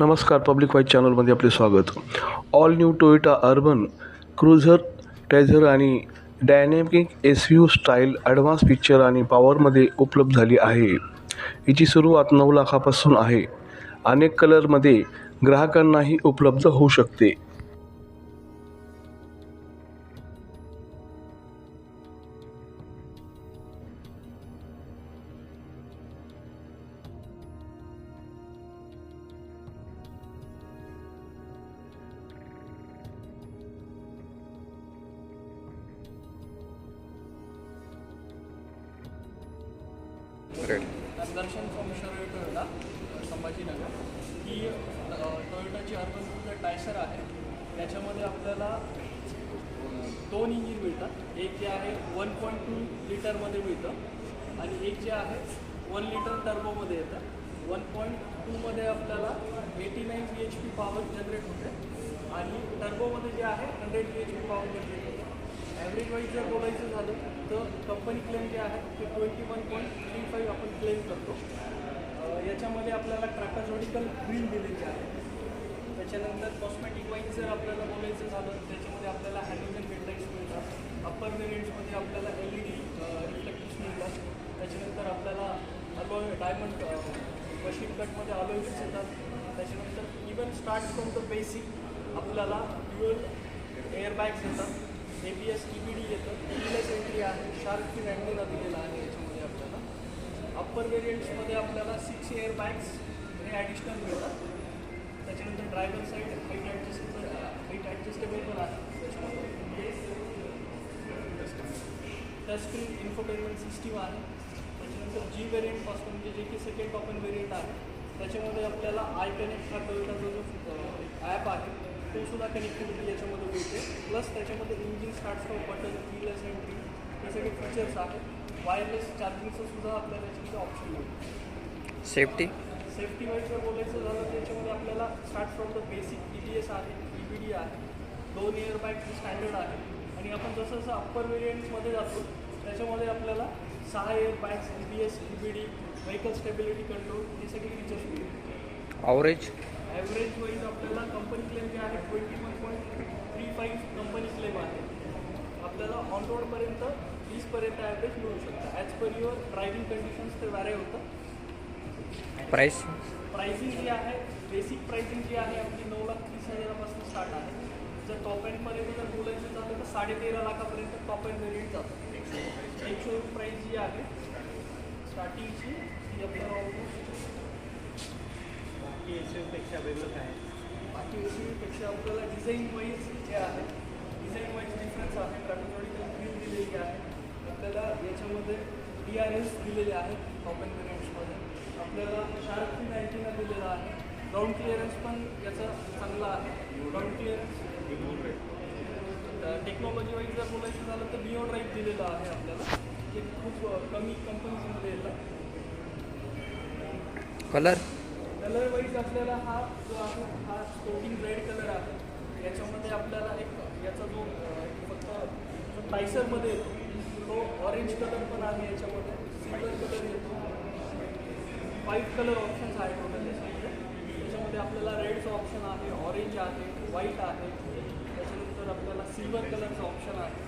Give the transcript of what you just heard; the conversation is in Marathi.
नमस्कार पब्लिक वाईज चॅनलमध्ये आपले स्वागत. All new Toyota Urban Cruiser treasurer आणि dynamic S U style advance picture आणि पॉवरमध्ये उपलब्ध झाली आहे. हिची सुरुवात नऊ लाखापासून आहे. अनेक कलरमध्ये ग्राहकांनाही उपलब्ध होऊ शकते. दर्शन फ्रॉम शरय टोयोटा संभाजीनगर. ही टोयोटाची अर्बन टायसर आहे. त्याच्यामध्ये आपल्याला दोन इंजिन मिळतात. एक जे आहे वन पॉईंट टू लिटरमध्ये मिळतं आणि एक जे आहे वन लिटर टर्बोमध्ये येतं. वन पॉईंट टूमध्ये आपल्याला eighty nine B H P power generate होते. आणि टर्बोमध्ये जे आहे hundred B H P power generate होते. ॲव्हरेज वाईज जर बोलायचं झालं तर कंपनी क्लेम जे आहे ते twenty one point three five आपण क्लेम करतो. याच्यामध्ये आपल्याला ट्रॅकाझॉडिकल ग्रीन दिलेली आहे. त्याच्यानंतर कॉस्मेटिक वाईज जर आपल्याला बोलायचं झालं त्याच्यामध्ये आपल्याला हॅलोजन हेडलाईट्स मिळतात. अप्पर वेरियंट्समध्ये आपल्याला एल ई डी रिफ्लेक्टर्स मिळतात. त्याच्यानंतर आपल्याला अलॉय डायमंड मशीन कटमध्ये अलॉयज येतात त्याच्यानंतर even start from the basic आपल्याला ड्युअल एअरबॅग्स येतात A B S E B D येतं. टीलेस एंट्री आहे. शार्क फिन अँटेना दिलेला आहे याच्यामध्ये आपल्याला. अप्पर वेरियंट्समध्ये आपल्याला सिक्स एअर बॅग्स हे ॲडिशनल मिळतात. त्याच्यानंतर driver side height adjustable height adjustable पण आहे. त्याच्यामध्ये टचस्क्रीन इन्फोटेनमेंट सिस्टीम आहे. त्याच्यानंतर जी व्हेरियंटपासून म्हणजे जे की सेकंड टॉपन व्हेरियंट आहे. त्याच्यामध्ये आपल्याला आय कनेक्ट हा टोयोटाचा जो ॲप आहे. तो सुद्धा कनेक्टिव्हिटी याच्यामध्ये मिळते. प्लस त्याच्यामध्ये engine start stop button keyless entry हे सगळे फीचर्स आहेत वायरलेस चार्जिंगचं सुद्धा आपल्याला याच्यामध्ये ऑप्शन मिळतं. सेफ्टी सेफ्टी वाईज जर बोलायचं झालं त्याच्यामध्ये आपल्याला start from the basic E T S आहे ई बी डी आहे दोन इयर बॅग स्टँडर्ड आहे. आणि आपण जसं जसं अप्पर वेरियंट्समध्ये जातो त्याच्यामध्ये आपल्याला सहा air bags E B S E B D vehicle stability control हे सगळे फीचर्स मिळतात. अवरेज ॲव्हरेज वाईज आपल्याला कंपनी क्लेम जे आहे twenty one point three five company claim आहे. आपल्याला ऑन रोडपर्यंत वीसपर्यंत ॲव्हरेज मिळू शकतं. As per your driving conditions ते व्हॅरे होतं. प्राईस प्राइसिंग जी आहे बेसिक प्राइसिंग जी आहे आपली नऊ लाख तीस हजारापासून स्टार्ट आहे. जर टॉप एंडपर्यंत जर बोलायचं झालं तर साडे तेरा लाखापर्यंत टॉप एंड व्हेरियंट जातं. एक शोरूम प्राईस जी आहे स्टार्टिंगची ती आपल्याला ऑलमोस्ट बाकी एशियनपेक्षा वेगळं काय? बाकी एसीपेक्षा आपल्याला डिझाईन वाईज जे आहे डिझाईन वाईज डिफरन्स आहे. कॅटेगॉरिकल ग्रीन दिलेली आहे आपल्याला याच्यामध्ये डी आर एस दिलेले आहेत टॉप एंड व्हेरियंट्समध्ये आपल्याला शार्क फिन अँटिना दिलेला आहे. ग्राउंड क्लिअरन्स पण याचा चांगला आहे. ग्राउंड क्लिअरन्स टेक्नॉलॉजी वाईज जर बोलायचं झालं तर बिओ ड्राईव्ह दिलेलं आहे आपल्याला. जे खूप कमी कंपनीजमध्ये येतं. कलर कलर वाईज आपल्याला हा जो आहे हा स्पोर्टिंग रेड कलर आहे. याच्यामध्ये आपल्याला एक याचा जो फक्त जो टायसरमध्ये येतो तो ऑरेंज कलर पण आहे याच्यामध्ये. सिल्वर कलर येतो. व्हाईट कलर ऑप्शन्स आहे टोटल याच्यामध्ये. त्याच्यामध्ये आपल्याला रेडचं ऑप्शन आहे ऑरेंज आहे व्हाईट आहे. त्याच्यानंतर आपल्याला सिल्वर कलरचं ऑप्शन आहे.